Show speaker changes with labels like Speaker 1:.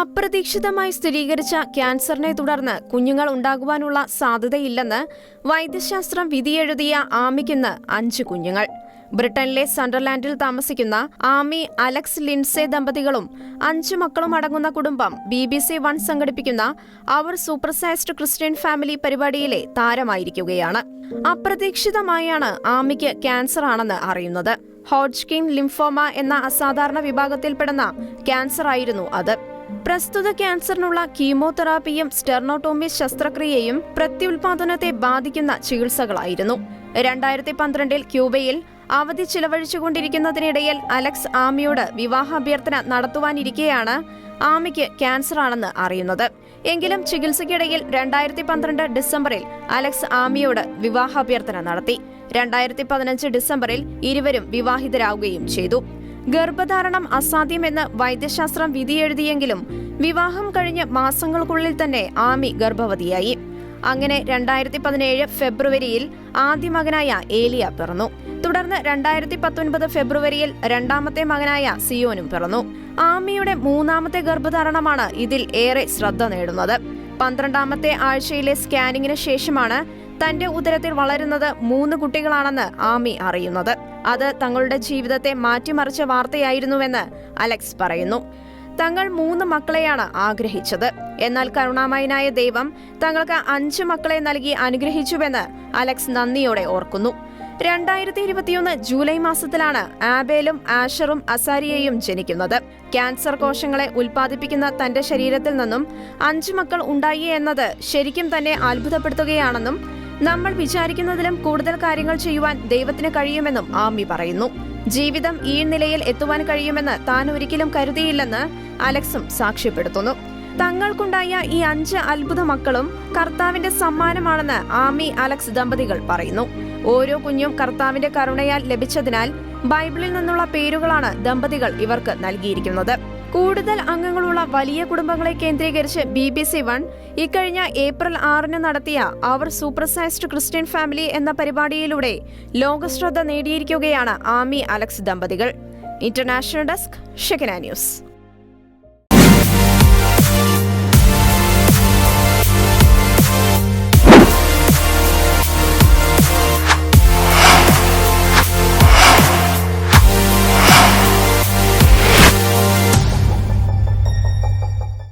Speaker 1: അപ്രതീക്ഷിതമായി സ്ഥിരീകരിച്ച ക്യാൻസറിനെ തുടർന്ന് കുഞ്ഞുങ്ങൾ ഉണ്ടാകുവാനുള്ള സാധ്യതയില്ലെന്ന് വൈദ്യശാസ്ത്രം വിധിയെഴുതിയ ആമിക്കുന്ന് അഞ്ച് കുഞ്ഞുങ്ങൾ. ബ്രിട്ടനിലെ സണ്ടർലാൻഡിൽ താമസിക്കുന്ന ആമി അലക്സ് ലിൻസെ ദമ്പതികളും അഞ്ചു മക്കളും അടങ്ങുന്ന കുടുംബം ബി ബി സി വൺ സംഘടിപ്പിക്കുന്ന അവർ സൂപ്പർസൈസ്ഡ് ക്രിസ്ത്യൻ ഫാമിലി പരിപാടിയിലെ താരമായിരിക്കുകയാണ്. അപ്രതീക്ഷിതമായാണ് ആമിക്ക് ക്യാൻസർ ആണെന്ന് അറിയുന്നത്. ഹോഡ്ജ്കിൻ ലിംഫോമ എന്ന അസാധാരണ വിഭാഗത്തിൽപ്പെടുന്ന ക്യാൻസർ ആയിരുന്നു അത്. പ്രസ്തുത ക്യാൻസറിനുള്ള കീമോതെറാപ്പിയും സ്റ്റെർണോട്ടോമി ശസ്ത്രക്രിയയും പ്രത്യുൽപാദനത്തെ ബാധിക്കുന്ന ചികിത്സകളായിരുന്നു. രണ്ടായിരത്തി പന്ത്രണ്ടിൽ ക്യൂബയിൽ അവധി ചിലവഴിച്ചുകൊണ്ടിരിക്കുന്നതിനിടയിൽ അലക്സ് ആമിയോട് വിവാഹാഭ്യർത്ഥന നടത്തുവാനിരിക്കെയാണ് ആമിക്ക് ക്യാൻസർ ആണെന്ന് അറിയുന്നത്. എങ്കിലും ചികിത്സയ്ക്കിടയിൽ രണ്ടായിരത്തി പന്ത്രണ്ട് ഡിസംബറിൽ അലക്സ് ആമിയോട് വിവാഹാഭ്യർത്ഥന നടത്തി. രണ്ടായിരത്തി പതിനഞ്ച് ഡിസംബറിൽ ഇരുവരും വിവാഹിതരാകുകയും ചെയ്തു. ഗർഭധാരണം അസാധ്യമെന്ന് വൈദ്യശാസ്ത്രം വിധിയെഴുതിയെങ്കിലും വിവാഹം കഴിഞ്ഞ് മാസങ്ങൾക്കുള്ളിൽ തന്നെ ആമി ഗർഭവതിയായി. അങ്ങനെ രണ്ടായിരത്തി പതിനേഴ് ഫെബ്രുവരിയിൽ ആദ്യ മകനായ ഏലിയ പിറന്നു. തുടർന്ന് രണ്ടായിരത്തി പത്തൊൻപത് ഫെബ്രുവരിയിൽ രണ്ടാമത്തെ മകനായ സിയോനും പിറന്നു. ആമിയുടെ മൂന്നാമത്തെ ഗർഭധാരണമാണ് ഇതിൽ ഏറെ ശ്രദ്ധ നേടുന്നത്. പന്ത്രണ്ടാമത്തെ ആഴ്ചയിലെ സ്കാനിങ്ങിന് ശേഷമാണ് തന്റെ ഉദരത്തിൽ വളരുന്നത് മൂന്ന് കുട്ടികളാണെന്ന് ആമി അറിയുന്നത്. അത് തങ്ങളുടെ ജീവിതത്തെ മാറ്റിമറിച്ച വാർത്തയായിരുന്നുവെന്ന് അലക്സ് പറയുന്നു. തങ്ങൾ മൂന്ന് മക്കളെയാണ് ആഗ്രഹിച്ചത്. എന്നാൽ കരുണാമയനായ ദൈവം തങ്ങൾക്ക് അഞ്ച് മക്കളെ നൽകി അനുഗ്രഹിച്ചുവെന്ന് അലക്സ് നന്ദിയോടെ ഓർക്കുന്നു. രണ്ടായിരത്തി ഇരുപത്തിയൊന്ന് ജൂലൈ മാസത്തിലാണ് ആബേലും ആഷറും അസാരിയയും ജനിക്കുന്നത്. ക്യാൻസർ കോശങ്ങളെ ഉൽപ്പാദിപ്പിക്കുന്ന തന്റെ ശരീരത്തിൽ നിന്നും അഞ്ച് മക്കൾ ഉണ്ടായി എന്നത് ശരിക്കും തന്നെ അത്ഭുതപ്പെടുത്തുകയാണെന്നും നമ്മൾ വിചാരിക്കുന്നതിലും കൂടുതൽ കാര്യങ്ങൾ ചെയ്യുവാൻ ദൈവത്തിന് കഴിയുമെന്നും ആമി പറയുന്നു. ജീവിതം ഈ നിലയിൽ എത്തുവാൻ കഴിയുമെന്ന് താൻ ഒരിക്കലും കരുതിയില്ലെന്ന് അലക്സും സാക്ഷ്യപ്പെടുത്തുന്നു. തങ്ങൾക്കുണ്ടായ ഈ അഞ്ച് അത്ഭുത മക്കളും കർത്താവിന്റെ സമ്മാനമാണെന്ന് ആമി അലക്സ് ദമ്പതികൾ പറയുന്നു. ഓരോ കുഞ്ഞും കർത്താവിന്റെ കരുണയാൽ ലഭിച്ചതിനാൽ ബൈബിളിൽ നിന്നുള്ള പേരുകളാണ് ദമ്പതികൾ ഇവർക്ക് നൽകിയിരിക്കുന്നത്. കൂടുതൽ അംഗങ്ങളുള്ള വലിയ കുടുംബങ്ങളെ കേന്ദ്രീകരിച്ച് ബി ബി സി വൺ ഇക്കഴിഞ്ഞ ഏപ്രിൽ ആറിന് നടത്തിയ അവർ സൂപ്പർസൈസ്ഡ് ക്രിസ്ത്യൻ ഫാമിലി എന്ന പരിപാടിയിലൂടെ ലോകശ്രദ്ധ നേടിയിരിക്കുകയാണ് ആമി അലക്സ് ദമ്പതികൾ. International desk ഷെക്കന news.